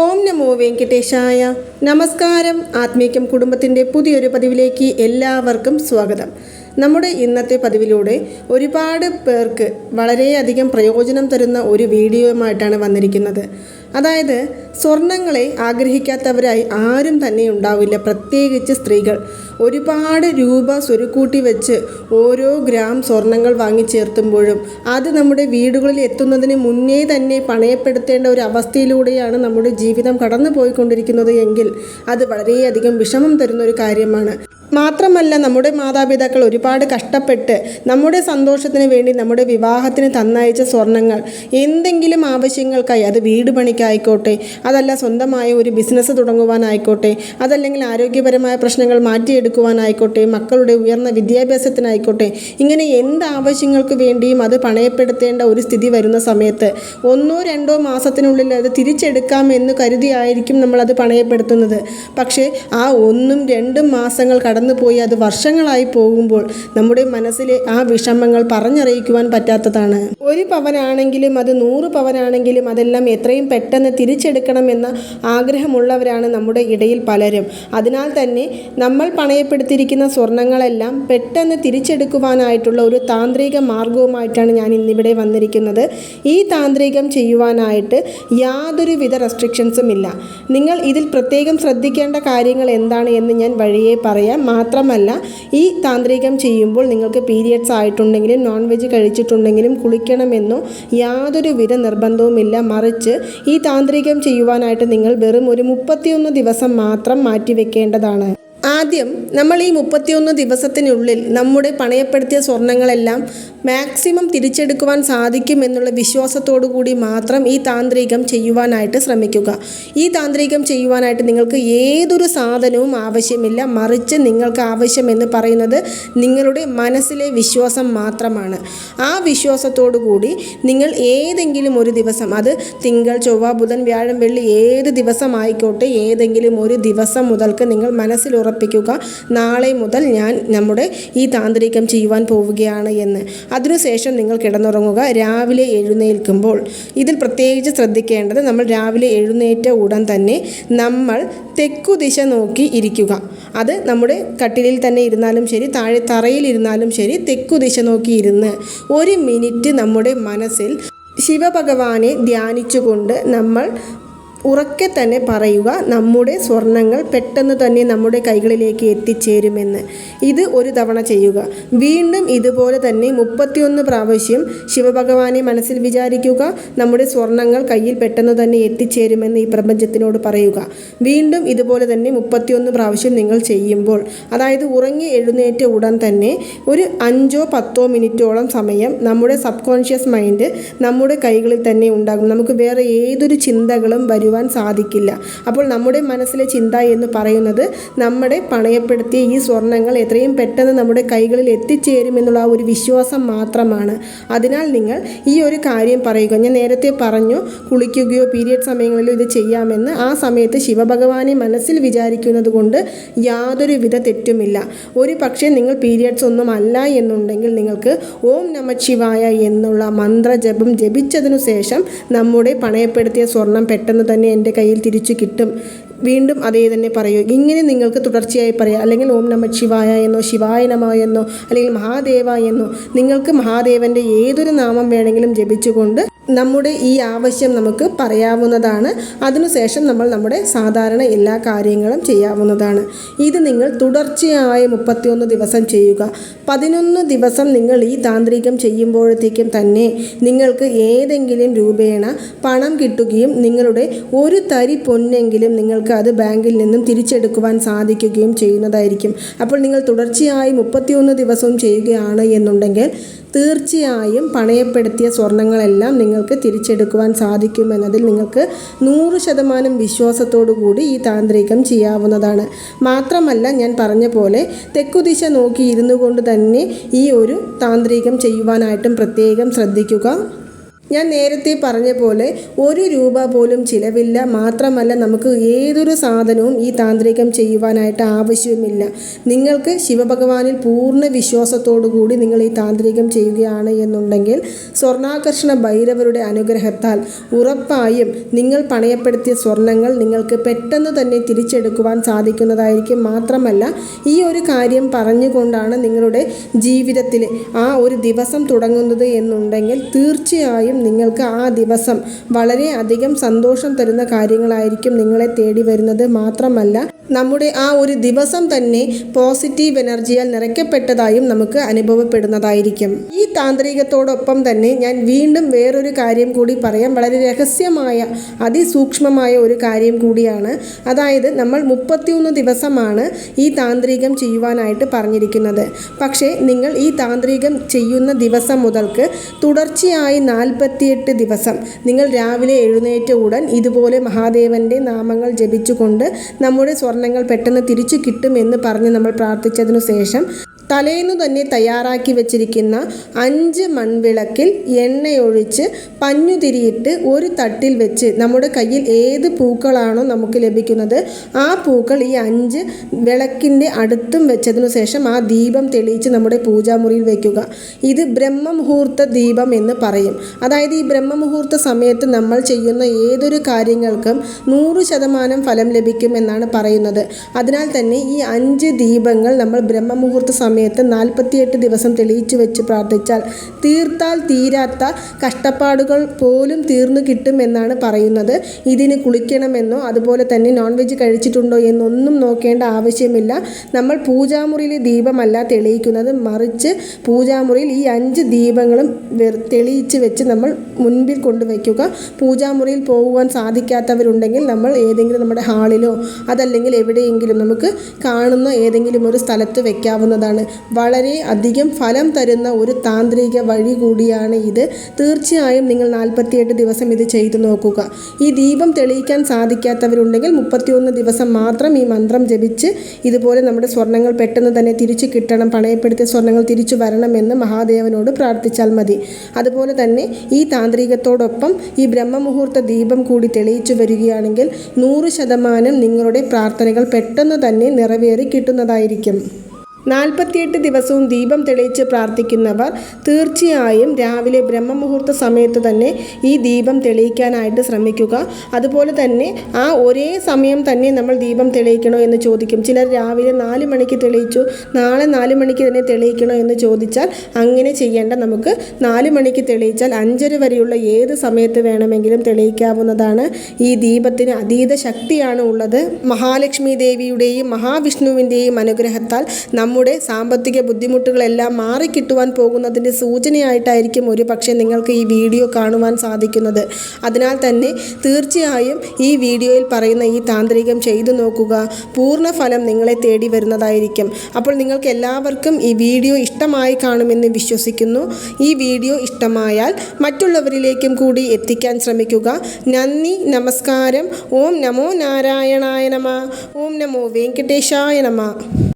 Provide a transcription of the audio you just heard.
ഓം നമോ വെങ്കടേശായ. നമസ്കാരം. ആത്മീകം കുടുംബത്തിന്റെ പുതിയൊരു പതിവിലേക്ക് എല്ലാവർക്കും സ്വാഗതം. നമ്മുടെ ഇന്നത്തെ പതിവിലൂടെ ഒരുപാട് പേർക്ക് വളരെയധികം പ്രയോജനം തരുന്ന ഒരു വീഡിയോയുമായിട്ടാണ് വന്നിരിക്കുന്നത്. അതായത് സ്വർണങ്ങളെ ആഗ്രഹിക്കാത്തവരായി ആരും തന്നെ ഉണ്ടാവില്ല. പ്രത്യേകിച്ച് സ്ത്രീകൾ. ഒരുപാട് രൂപ സ്വരുക്കൂട്ടി വെച്ച് ഓരോ ഗ്രാം സ്വർണങ്ങൾ വാങ്ങിച്ചേർത്തുമ്പോഴും അത് നമ്മുടെ വീടുകളിൽ എത്തുന്നതിന് മുന്നേ തന്നെ പണയപ്പെടുത്തേണ്ട ഒരു അവസ്ഥയിലൂടെയാണ് നമ്മുടെ ജീവിതം കടന്നു പോയിക്കൊണ്ടിരിക്കുന്നത് എങ്കിൽ അത് വളരെയധികം വിഷമം തരുന്ന ഒരു കാര്യമാണ്. മാത്രമല്ല നമ്മുടെ മാതാപിതാക്കൾ ഒരുപാട് കഷ്ടപ്പെട്ട് നമ്മുടെ സന്തോഷത്തിന് വേണ്ടി നമ്മുടെ വിവാഹത്തിന് തന്നയച്ച സ്വർണങ്ങൾ എന്തെങ്കിലും ആവശ്യങ്ങൾക്കായി അത് വീട് പണിക്കായിക്കോട്ടെ അതല്ല സ്വന്തമായ ഒരു ബിസിനസ് തുടങ്ങുവാനായിക്കോട്ടെ അതല്ലെങ്കിൽ ആരോഗ്യപരമായ പ്രശ്നങ്ങൾ മാറ്റിയെടുക്കുവാനായിക്കോട്ടെ മക്കളുടെ ഉയർന്ന വിദ്യാഭ്യാസത്തിനായിക്കോട്ടെ ഇങ്ങനെ എന്ത് ആവശ്യങ്ങൾക്ക് വേണ്ടിയും അത് പണയപ്പെടുത്തേണ്ട ഒരു സ്ഥിതി വരുന്ന സമയത്ത് ഒന്നോ രണ്ടോ മാസത്തിനുള്ളിൽ അത് തിരിച്ചെടുക്കാം എന്ന് കരുതിയായിരിക്കും നമ്മളത് പണയപ്പെടുത്തുന്നത്. പക്ഷേ ആ ഒന്നും രണ്ടും മാസങ്ങൾ കടന്നുപോയി അത് വർഷങ്ങളായി പോകുമ്പോൾ നമ്മുടെ മനസ്സിലെ ആ വിഷമങ്ങൾ പറഞ്ഞറിയിക്കുവാൻ പറ്റാത്തതാണ്. ഒരു പവനാണെങ്കിലും അത് നൂറ് പവനാണെങ്കിലും അതെല്ലാം എത്രയും പെട്ടെന്ന് തിരിച്ചെടുക്കണമെന്ന ആഗ്രഹമുള്ളവരാണ് നമ്മുടെ ഇടയിൽ പലരും. അതിനാൽ തന്നെ നമ്മൾ പണയപ്പെടുത്തിയിരിക്കുന്ന സ്വർണങ്ങളെല്ലാം പെട്ടെന്ന് തിരിച്ചെടുക്കുവാനായിട്ടുള്ള ഒരു താന്ത്രിക മാർഗവുമായിട്ടാണ് ഞാൻ ഇന്നിവിടെ വന്നിരിക്കുന്നത്. ഈ താന്ത്രികം ചെയ്യുവാനായിട്ട് യാതൊരുവിധ റെസ്ട്രിക്ഷൻസും ഇല്ല. നിങ്ങൾ ഇതിൽ പ്രത്യേകം ശ്രദ്ധിക്കേണ്ട കാര്യങ്ങൾ എന്താണ് എന്ന് ഞാൻ വഴിയെ പറയാം. മാത്രമല്ല ഈ താന്ത്രികം ചെയ്യുമ്പോൾ നിങ്ങൾക്ക് പീരിയഡ്സ് ആയിട്ടുണ്ടെങ്കിലും നോൺ വെജ് കഴിച്ചിട്ടുണ്ടെങ്കിലും കുളിക്കണമെന്നോ യാതൊരുവിധ നിർബന്ധവുമില്ല. മറിച്ച് ഈ താന്ത്രികം ചെയ്യുവാനായിട്ട് നിങ്ങൾ വെറും ഒരു മുപ്പത്തിയൊന്ന് ദിവസം മാത്രം മാറ്റിവെക്കേണ്ടതാണ്. ആദ്യം നമ്മൾ ഈ മുപ്പത്തിയൊന്ന് ദിവസത്തിനുള്ളിൽ നമ്മുടെ പണയപ്പെടുത്തിയ സ്വർണങ്ങളെല്ലാം മാക്സിമം തിരിച്ചെടുക്കുവാൻ സാധിക്കും എന്നുള്ള വിശ്വാസത്തോടു കൂടി മാത്രം ഈ താന്ത്രികം ചെയ്യുവാനായിട്ട് ശ്രമിക്കുക. ഈ താന്ത്രികം ചെയ്യുവാനായിട്ട് നിങ്ങൾക്ക് ഏതൊരു സാധനവും ആവശ്യമില്ല. മറിച്ച് നിങ്ങൾക്ക് ആവശ്യമെന്ന് പറയുന്നത് നിങ്ങളുടെ മനസ്സിലെ വിശ്വാസം മാത്രമാണ്. ആ വിശ്വാസത്തോടു കൂടി നിങ്ങൾ ഏതെങ്കിലും ഒരു ദിവസം അത് തിങ്കൾ ചൊവ്വ ബുധൻ വ്യാഴം വെള്ളി ഏത് ദിവസമായിക്കോട്ടെ ഏതെങ്കിലും ഒരു ദിവസം മുതൽക്ക് നിങ്ങൾ മനസ്സിൽ ഉറപ്പിക്കുക. നാളെ മുതൽ ഞാൻ നമ്മുടെ ഈ താന്ത്രികം ചെയ്യുവാൻ പോവുകയാണ് എന്ന്. അതിനുശേഷം നിങ്ങൾ കിടന്നുറങ്ങുക. രാവിലെ എഴുന്നേൽക്കുമ്പോൾ ഇതിൽ പ്രത്യേകിച്ച് ശ്രദ്ധിക്കേണ്ടത് നമ്മൾ രാവിലെ എഴുന്നേറ്റ ഉടൻ തന്നെ നമ്മൾ തെക്കു ദിശ നോക്കി ഇരിക്കുക. അത് നമ്മുടെ കട്ടിലിൽ തന്നെ ഇരുന്നാലും ശരി താഴെ തറയിൽ ഇരുന്നാലും ശരി തെക്കു ദിശ നോക്കി ഇരുന്ന് ഒരു മിനിറ്റ് നമ്മുടെ മനസ്സിൽ ശിവഭഗവാനെ ധ്യാനിച്ചുകൊണ്ട് നമ്മൾ ഉറക്കെ തന്നെ പറയുക നമ്മുടെ സ്വർണങ്ങൾ പെട്ടെന്ന് തന്നെ നമ്മുടെ കൈകളിലേക്ക് എത്തിച്ചേരുമെന്ന്. ഇത് ഒരു തവണ ചെയ്യുക. വീണ്ടും ഇതുപോലെ തന്നെ മുപ്പത്തിയൊന്ന് പ്രാവശ്യം ശിവഭഗവാനെ മനസ്സിൽ വിചാരിക്കുക. നമ്മുടെ സ്വർണങ്ങൾ കയ്യിൽ പെട്ടെന്ന് തന്നെ എത്തിച്ചേരുമെന്ന് ഈ പ്രപഞ്ചത്തിനോട് പറയുക. വീണ്ടും ഇതുപോലെ തന്നെ മുപ്പത്തിയൊന്ന് പ്രാവശ്യം നിങ്ങൾ ചെയ്യുമ്പോൾ അതായത് ഉറങ്ങി എഴുന്നേറ്റ ഉടൻ തന്നെ ഒരു അഞ്ചോ പത്തോ മിനിറ്റോളം സമയം നമ്മുടെ സബ് കോൺഷ്യസ് മൈൻഡ് നമ്മുടെ കൈകളിൽ തന്നെ ഉണ്ടാകും. നമുക്ക് വേറെ ഏതൊരു ചിന്തകളും വരുവാൻ സാധിക്കില്ല. അപ്പോൾ നമ്മുടെ മനസ്സിലെ ചിന്ത എന്ന് പറയുന്നത് നമ്മുടെ പണയപ്പെടുത്തിയ ഈ സ്വർണങ്ങൾ എത്രയും പെട്ടെന്ന് നമ്മുടെ കൈകളിൽ എത്തിച്ചേരുമെന്നുള്ള ഒരു വിശ്വാസം മാത്രമാണ്. അതിനാൽ നിങ്ങൾ ഈ ഒരു കാര്യം പറയുക. ഞാൻ നേരത്തെ പറഞ്ഞു കുളിക്കുകയോ പീരിയഡ് സമയങ്ങളിലോ ഇത് ചെയ്യാമെന്ന്. ആ സമയത്ത് ശിവഭഗവാനെ മനസ്സിൽ വിചാരിക്കുന്നത് കൊണ്ട് യാതൊരു വിധ തെറ്റുമില്ല. ഒരു പക്ഷേ നിങ്ങൾ പീരിയഡ്സ് ഒന്നും അല്ല എന്നുണ്ടെങ്കിൽ നിങ്ങൾക്ക് ഓം നമ ശിവായ എന്നുള്ള മന്ത്രജപം ജപിച്ചതിനു ശേഷം നമ്മുടെ പണയപ്പെടുത്തിയ സ്വർണം പെട്ടെന്ന് തന്നെ എന്റെ കയ്യിൽ തിരിച്ചു കിട്ടും. വീണ്ടും അതേ തന്നെ പറയൂ. ഇങ്ങനെ നിങ്ങൾക്ക് തുടർച്ചയായി പറയാം. അല്ലെങ്കിൽ ഓം നമ ശിവായ എന്നോ ശിവായ നമ എന്നോ അല്ലെങ്കിൽ മഹാദേവ എന്നോ നിങ്ങൾക്ക് മഹാദേവന്റെ ഏതൊരു നാമം വേണമെങ്കിലും ജപിച്ചുകൊണ്ട് നമ്മുടെ ഈ ആവശ്യം നമുക്ക് പറയാവുന്നതാണ്. അതിനുശേഷം നമ്മൾ നമ്മുടെ സാധാരണ എല്ലാ കാര്യങ്ങളും ചെയ്യാവുന്നതാണ്. ഇത് നിങ്ങൾ തുടർച്ചയായി മുപ്പത്തിയൊന്ന് ദിവസം ചെയ്യുക. പതിനൊന്ന് ദിവസം നിങ്ങൾ ഈ താന്ത്രികം ചെയ്യുമ്പോഴത്തേക്കും തന്നെ നിങ്ങൾക്ക് ഏതെങ്കിലും രൂപേണ പണം കിട്ടുകയും നിങ്ങളുടെ ഒരു തരി പൊന്നെങ്കിലും നിങ്ങൾക്ക് അത് ബാങ്കിൽ നിന്നും തിരിച്ചെടുക്കുവാൻ സാധിക്കുകയും ചെയ്യുന്നതായിരിക്കും. അപ്പോൾ നിങ്ങൾ തുടർച്ചയായി മുപ്പത്തിയൊന്ന് ദിവസവും ചെയ്യുകയാണ് എന്നുണ്ടെങ്കിൽ തീർച്ചയായും പണയപ്പെടുത്തിയ സ്വർണങ്ങളെല്ലാം നിങ്ങൾക്ക് തിരിച്ചെടുക്കുവാൻ സാധിക്കുമെന്നതിൽ നിങ്ങൾക്ക് നൂറ് ശതമാനം വിശ്വാസത്തോടു കൂടി ഈ താന്ത്രികം ചെയ്യാവുന്നതാണ്. മാത്രമല്ല ഞാൻ പറഞ്ഞ പോലെ തെക്കുദിശ നോക്കി ഇരുന്നു കൊണ്ട് തന്നെ ഈ ഒരു താന്ത്രികം ചെയ്യുവാനായിട്ടും പ്രത്യേകം ശ്രദ്ധിക്കുക. ഞാൻ നേരത്തെ പറഞ്ഞ പോലെ ഒരു രൂപ പോലും ചിലവില്ല. മാത്രമല്ല നമുക്ക് ഏതൊരു സാധനവും ഈ താന്ത്രികം ചെയ്യുവാനായിട്ട് ആവശ്യവുമില്ല. നിങ്ങൾക്ക് ശിവഭഗവാനിൽ പൂർണ വിശ്വാസത്തോടു കൂടി നിങ്ങൾ ഈ താന്ത്രികം ചെയ്യുകയാണ് എന്നുണ്ടെങ്കിൽ സ്വർണാകർഷണ ഭൈരവരുടെ അനുഗ്രഹത്താൽ ഉറപ്പായും നിങ്ങൾ പണയപ്പെടുത്തിയ സ്വർണങ്ങൾ നിങ്ങൾക്ക് പെട്ടെന്ന് തന്നെ തിരിച്ചെടുക്കുവാൻ സാധിക്കുന്നതായിരിക്കും. മാത്രമല്ല ഈ ഒരു കാര്യം പറഞ്ഞുകൊണ്ടാണ് നിങ്ങളുടെ ജീവിതത്തിൽ ആ ഒരു ദിവസം തുടങ്ങുന്നത് എന്നുണ്ടെങ്കിൽ തീർച്ചയായും നിങ്ങൾക്ക് ആ ദിവസം വളരെ അധികം സന്തോഷം തരുന്ന കാര്യങ്ങളായിരിക്കും നിങ്ങളെ തേടി വരുന്നത്. മാത്രമല്ല നമ്മുടെ ആ ഒരു ദിവസം തന്നെ പോസിറ്റീവ് എനർജിയാൽ നിറയ്ക്കപ്പെട്ടതായും നമുക്ക് അനുഭവപ്പെടുന്നതായിരിക്കും. ഈ താന്ത്രികത്തോടൊപ്പം തന്നെ ഞാൻ വീണ്ടും വേറൊരു കാര്യം കൂടി പറയാം. വളരെ രഹസ്യമായ അതിസൂക്ഷ്മമായ ഒരു കാര്യം കൂടിയാണ്. അതായത് നമ്മൾ മുപ്പത്തിയൊന്ന് ദിവസമാണ് ഈ താന്ത്രികം ചെയ്യുവാനായിട്ട് പറഞ്ഞിരിക്കുന്നത്. പക്ഷേ നിങ്ങൾ ഈ താന്ത്രികം ചെയ്യുന്ന ദിവസം മുതൽക്ക് തുടർച്ചയായി നാൽപ്പത്തിയെട്ട് ദിവസം. നിങ്ങൾ രാവിലെ എഴുന്നേറ്റ ഉടൻ ഇതുപോലെ മഹാദേവന്റെ നാമങ്ങൾ ജപിച്ചുകൊണ്ട് നമ്മുടെ സ്വർണങ്ങൾ പെട്ടെന്ന് തിരിച്ചു കിട്ടുമെന്ന് പറഞ്ഞ് നമ്മൾ പ്രാർത്ഥിച്ചതിനു ശേഷം തലേന്നു തന്നെ തയ്യാറാക്കി വെച്ചിരിക്കുന്ന അഞ്ച് മൺവിളക്കിൽ എണ്ണയൊഴിച്ച് പഞ്ഞുതിരിയിട്ട് ഒരു തട്ടിൽ വെച്ച് നമ്മുടെ കയ്യിൽ ഏത് പൂക്കളാണോ നമുക്ക് ലഭിക്കുന്നത് ആ പൂക്കൾ ഈ അഞ്ച് വിളക്കിന്റെ അടുത്തും വെച്ചതിനു ശേഷം ആ ദീപം തെളിയിച്ച് നമ്മുടെ പൂജാമുറിയിൽ വയ്ക്കുക ഇത് ബ്രഹ്മമുഹൂർത്ത ദീപം എന്ന് പറയും. അതായത് ഈ ബ്രഹ്മമുഹൂർത്ത സമയത്ത് നമ്മൾ ചെയ്യുന്ന ഏതൊരു കാര്യങ്ങൾക്കും നൂറ് ശതമാനം ഫലം ലഭിക്കും എന്നാണ് പറയുന്നത്. അതിനാൽ തന്നെ ഈ അഞ്ച് ദീപങ്ങൾ നമ്മൾ ബ്രഹ്മമുഹൂർത്ത സമയത്ത് നാൽപ്പത്തിയെട്ട് ദിവസം തെളിയിച്ചു വെച്ച് പ്രാർത്ഥിച്ചാൽ തീർത്താൽ തീരാത്ത കഷ്ടപ്പാടുകൾ പോലും തീർന്നു കിട്ടും എന്നാണ് പറയുന്നത്. ഇതിന് കുളിക്കണമെന്നോ അതുപോലെ തന്നെ നോൺ വെജ് കഴിച്ചിട്ടുണ്ടോ എന്നൊന്നും നോക്കേണ്ട ആവശ്യമില്ല. നമ്മൾ പൂജാമുറിയിലെ ദീപമല്ല തെളിയിക്കുന്നത്. മറിച്ച് പൂജാമുറിയിൽ ഈ അഞ്ച് ദീപങ്ങളും തെളിയിച്ച് വെച്ച് നമ്മൾ മുൻപിൽ കൊണ്ടുവയ്ക്കുക. പൂജാമുറിയിൽ പോകുവാൻ സാധിക്കാത്തവരുണ്ടെങ്കിൽ നമ്മൾ ഏതെങ്കിലും നമ്മുടെ ഹാളിലോ അതല്ലെങ്കിൽ എവിടെയെങ്കിലും നമുക്ക് കാണുന്ന ഏതെങ്കിലും ഒരു സ്ഥലത്ത് വെക്കാവുന്നതാണ്. വളരെ അധികം ഫലം തരുന്ന ഒരു താന്ത്രിക വഴി കൂടിയാണ് ഇത്. തീർച്ചയായും നിങ്ങൾ നാൽപ്പത്തിയെട്ട് ദിവസം ഇത് ചെയ്തു നോക്കുക. ഈ ദീപം തെളിയിക്കാൻ സാധിക്കാത്തവരുണ്ടെങ്കിൽ മുപ്പത്തിയൊന്ന് ദിവസം മാത്രം ഈ മന്ത്രം ജപിച്ച് ഇതുപോലെ നമ്മുടെ സ്വർണങ്ങൾ പെട്ടെന്ന് തന്നെ തിരിച്ചു കിട്ടണം പണയപ്പെടുത്തിയ സ്വർണങ്ങൾ തിരിച്ചു വരണമെന്ന് മഹാദേവനോട് പ്രാർത്ഥിച്ചാൽ മതി. അതുപോലെ തന്നെ ഈ താന്ത്രികത്തോടൊപ്പം ഈ ബ്രഹ്മമുഹൂർത്ത ദീപം കൂടി തെളിയിച്ചു വരികയാണെങ്കിൽ നൂറ് ശതമാനം നിങ്ങളുടെ പ്രാർത്ഥനകൾ പെട്ടെന്ന് തന്നെ നിറവേറി കിട്ടുന്നതായിരിക്കും. നാൽപ്പത്തിയെട്ട് ദിവസവും ദീപം തെളിയിച്ച് പ്രാർത്ഥിക്കുന്നവർ തീർച്ചയായും രാവിലെ ബ്രഹ്മമുഹൂർത്ത സമയത്ത് തന്നെ ഈ ദീപം തെളിയിക്കാനായിട്ട് ശ്രമിക്കുക. അതുപോലെ തന്നെ ആ ഒരേ സമയം തന്നെ നമ്മൾ ദീപം തെളിയിക്കണോ എന്ന് ചോദിക്കും. ചിലർ രാവിലെ നാല് മണിക്ക് തെളിയിച്ചു നാളെ നാല് മണിക്ക് തന്നെ തെളിയിക്കണോ എന്ന് ചോദിച്ചാൽ അങ്ങനെ ചെയ്യേണ്ട. നമുക്ക് നാല് മണിക്ക് തെളിയിച്ചാൽ അഞ്ചര വരെയുള്ള ഏത് സമയത്ത് വേണമെങ്കിലും തെളിയിക്കാവുന്നതാണ് ഈ ദീപത്തിന് അതീത ശക്തിയാണ് ഉള്ളത്. മഹാലക്ഷ്മി ദേവിയുടെയും മഹാവിഷ്ണുവിന്റെയും അനുഗ്രഹത്താൽ നമ്മുടെ സാമ്പത്തിക ബുദ്ധിമുട്ടുകളെല്ലാം മാറിക്കിട്ടുവാൻ പോകുന്നതിന്റെ സൂചനയായിട്ടായിരിക്കും ഒരു പക്ഷേ നിങ്ങൾക്ക് ഈ വീഡിയോ കാണുവാൻ സാധിക്കുന്നത്. അതിനാൽ തന്നെ തീർച്ചയായും ഈ വീഡിയോയിൽ പറയുന്ന ഈ താന്ത്രികം ചെയ്തു നോക്കുക. പൂർണ ഫലം നിങ്ങളെ തേടി വരുന്നതായിരിക്കും. അപ്പോൾ നിങ്ങൾക്ക് എല്ലാവർക്കും ഈ വീഡിയോ ഇഷ്ടമായി കാണുമെന്ന് വിശ്വസിക്കുന്നു. ഈ വീഡിയോ ഇഷ്ടമായാൽ മറ്റുള്ളവരിലേക്കും കൂടി എത്തിക്കാൻ ശ്രമിക്കുക. നന്ദി നമസ്കാരം. ഓം നമോ നാരായണായ നമ. ഓം നമോ വെങ്കടേശായ നമ.